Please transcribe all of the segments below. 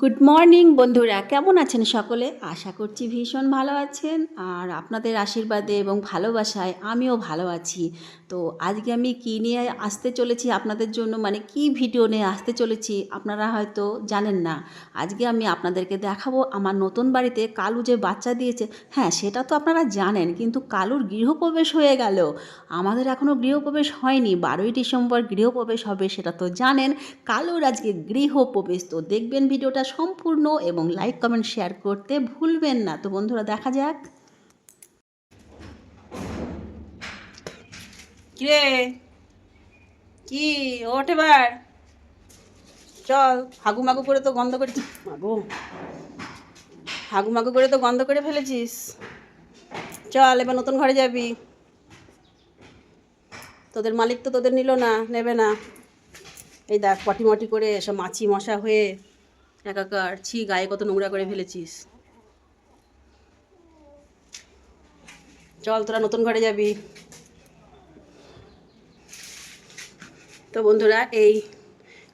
Good morning বন্ধুরা। কেমন আছেন সকলে? আশা করছি ভীষণ ভালো আছেন। আর আপনাদের আশীর্বাদে এবং ভালোবাসায় আমিও ভালো আছি। তো আজকে আমি কী নিয়ে আসতে চলেছি আপনাদের জন্য? মানে কি ভিডিও নিয়ে আসতে চলেছি? আপনারা হয়তো জানেন না। আজকে আমি আপনাদেরকে দেখাবো আমার নতুন বাড়িতে কালু যে বাচ্চা দিয়েছে। হ্যাঁ সেটা তো আপনারা জানেন, কিন্তু কালুর গৃহপ্রবেশ হয়ে গেল। আমাদের এখনও গৃহপ্রবেশ হয়নি। বারোই ডিসেম্বর গৃহপ্রবেশ হবে, সেটা তো জানেন। কালুর আজকে গৃহপ্রবেশ। তো দেখবেন ভিডিওটা সম্পূর্ণ এবং লাইক, কমেন্ট, শেয়ার করতে ভুলবেন না। তো বন্ধুরা, দেখা যাক। কিরে? কি? ওঠ এবার। চল হাগু মাগু করে তো গন্ধ করে মাগো হাগু। মাগু করে তো গন্ধ করে ফেলেছিস। চল, এবার নতুন ঘরে যাবি। তোদের মালিক তো তোদের নিল না, নেবে না। এই দেখ পটি মটি করে সব মাছি মশা হয়ে একাকার ছি, গায়ে কত নোংরা করে ফেলেছিস। চল, তোরা নতুন ঘরে যাবি। তো বন্ধুরা, এই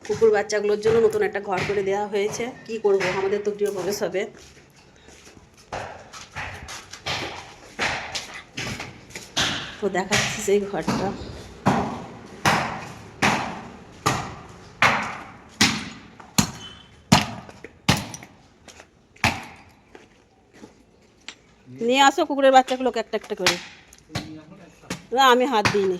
কুকুর বাচ্চাগুলোর জন্য নতুন একটা ঘর করে দেওয়া হয়েছে। কি করব? আমাদের তো গৃহ প্রবেশ হবে। তো দেখাচ্ছি সেই ঘরটা। নিয়ে আসো কুকুরের বাচ্চাগুলোকে একটা একটা করে। না আমি হাত দিইনি।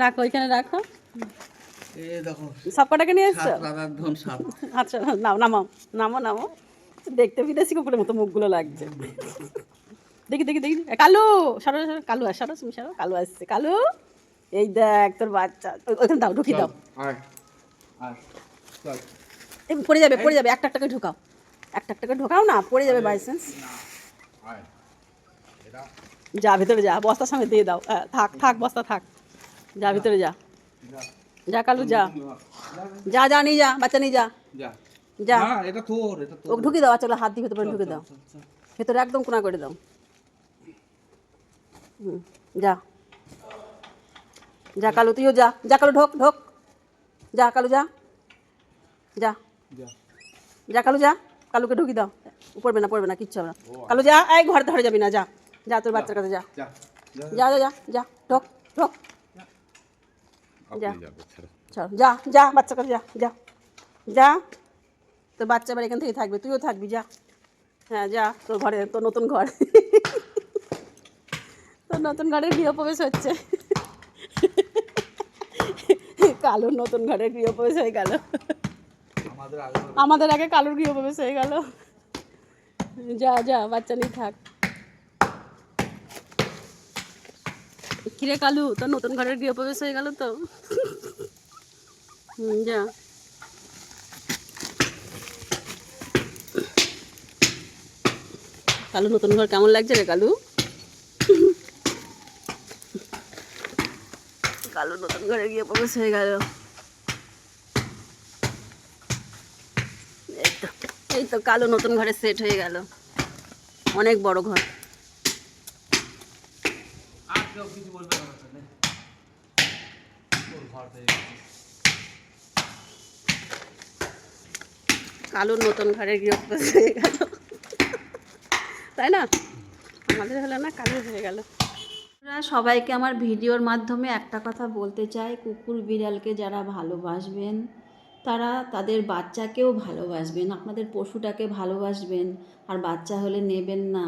রাখো ওইখানে রাখো। সব কটাকে নিয়ে এসছো? আচ্ছা নামো নামো নামো দেখতে বিদেশি কুকুরের মতো মুখগুলো লাগছে। দেখি দেখি দেখি। কালু সরো সরো কালু আস সরো তুমি সারো। কালু আসছে কালু। এই দেখ তোর বাচ্চা। ওই- ওইখানে দাও ঢুকি দাও। পড়ে যাবে পড়ে যাবে। একটা একটাকে ঢুকাও। একটা একটাকে ঢোকাও না পড়ে যাবে বাই চান্স যা ভিতরে যা। বস্তার সঙ্গে দিয়ে দাও। থাক থাক বস্তা থাক। যা ভিতরে যা। যা। কালু যা। যা। যা নিয়ে যা বাচ্চা নিয়ে যা। যা। এটা তোর এটা তোর। ঢুকে দাও বাচ্চাগুলো হাত দিয়ে ভেতরে ঢুকে দাও। ভেতরে একদম কোনা করে দাও। হুম, যা। যা কালু তুইও যা। যা কালু ঢোক ঢোক। যা কালু যা। যা। যা। কালু যা। কালুকে ঢুকি দাও। পড়বে না পড়বে না কিচ্ছু হবে না। কালু যা। এই ঘরে ধরে যাবি না যা। যা তোর বাচ্চার কাছে যা। যা যা যা। যা ঢোক ঢোক। যা। চল যা যা বাচ্চার কাছে যা যা। যা। তোর বাচ্চা এবার এখান থেকে থাকবে তুইও থাকবি যা। হ্যাঁ যা তোর ঘরে তোর নতুন ঘর। তোর নতুন ঘরের গৃহপ্রবেশ হচ্ছে। কালুর নতুন ঘরের গৃহপ্রবেশ হয়ে গেল। আমাদের আগে কালুর গৃহপ্রবেশ হয়ে গেল। যা যা বাচ্চা নিয়ে থাক। কিরে কালু তোর নতুন ঘরের গৃহপ্রবেশ হয়ে গেল তো? যা। কালু নতুন ঘর কেমন লাগছে রে কালু? কালু নতুন ঘরে গিয়ে প্রবেশ হয়ে গেল। এই তো এই তো কালো নতুন ঘরে সেট হয়ে গেল। অনেক বড় ঘর। কালোর নতুন ঘরে গৃহপ্রবেশ হয়ে গেল। তাই না? আমাদের হলো না কালো হয়ে গেল। সবাইকে আমার ভিডিওর মাধ্যমে একটা কথা বলতে চাই, কুকুর বিড়ালকে যারা ভালোবাসবেন, তারা তাদের বাচ্চাকেও ভালোবাসবেন, আপনাদের পশুটাকে ভালোবাসবেন, আর বাচ্চা হলে নেবেন না,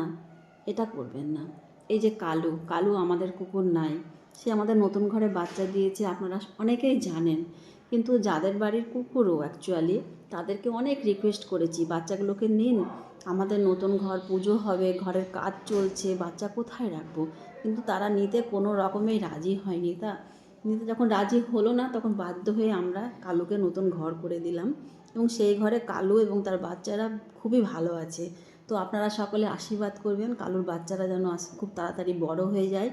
এটা করবেন না। এই যে কালু কালু আমাদের কুকুর নাই, সে আমাদের নতুন ঘরে বাচ্চা দিয়েছে, আপনারা অনেকেই জানেন। কিন্তু যাদের বাড়ির কুকুরও অ্যাকচুয়ালি তাদেরকে অনেক রিকোয়েস্ট করেছি, বাচ্চাগুলোকে নিন, আমাদের নতুন ঘর পুজো হবে, ঘরের কাজ চলছে, বাচ্চা কোথায় রাখব? কিন্তু তারা নিতে কোনো রকমেই রাজি হয়নি। তা নিতে যখন রাজি হলো না, তখন বাধ্য হয়ে আমরা কালুকে নতুন ঘর করে দিলাম এবং সেই ঘরে কালু এবং তার বাচ্চারা খুবই ভালো আছে। তো আপনারা সকলে আশীর্বাদ করবেন, কালুর বাচ্চারা যেন খুব তাড়াতাড়ি বড় হয়ে যায়,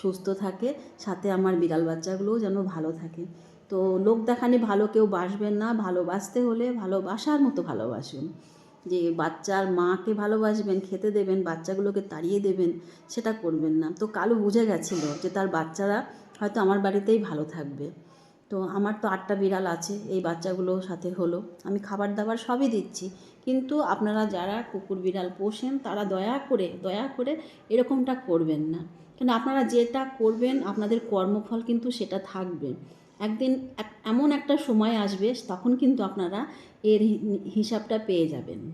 সুস্থ থাকে, সাথে আমার বিড়াল বাচ্চাগুলোও যেন ভালো থাকে। তো লোক দেখানে ভালো কেউ বাসবেন না, ভালোবাসতে হলে ভালোবাসার মতো ভালোবাসুন। যে বাচ্চার মাকে ভালোবাসবেন, খেতে দেবেন, বাচ্চাগুলোকে তাড়িয়ে দেবেন, সেটা করবেন না। তো কালু বুঝে গেছিল যে তার বাচ্চারা হয়তো আমার বাড়িতেই ভালো থাকবে। তো আমার তো আটটা বিড়াল আছে, এই বাচ্চাগুলোর সাথে হলো। আমি খাবার দাবার সবই দিচ্ছি। কিন্তু আপনারা যারা কুকুর বিড়াল পোষেন, তারা দয়া করে দয়া করে এরকমটা করবেন না। কেন আপনারা যেটা করবেন, আপনাদের কর্মফল কিন্তু সেটা থাকবে। একদিন এক- এমন একটা সময় আসবে তখন কিন্তু আপনারা এর হিসাবটা পেয়ে যাবেন।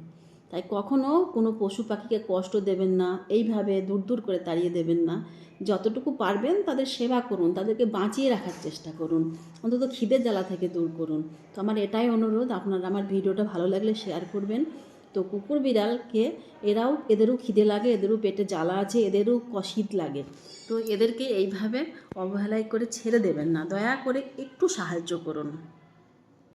তাই কখনো কোনো পশু পাখিকে কষ্ট দেবেন না, এইভাবে দূর দূর করে তাড়িয়ে দেবেন না। যতটুকু পারবেন তাদের সেবা করুন, তাদেরকে বাঁচিয়ে রাখার চেষ্টা করুন, অন্তত খিদের জ্বালা থেকে দূর করুন। তো আমার এটাই অনুরোধ, আপনারা আমার ভিডিওটা ভালো লাগলে শেয়ার করবেন। তো কুকুর বিড়ালকে এরাও, এদেরও খিদে লাগে, এদেরও পেটে জ্বালা আছে, এদেরও ক- শীত লাগে। তো এদেরকে এইভাবে অবহেলায় করে ছেড়ে দেবেন না। দয়া করে একটু সাহায্য করুন।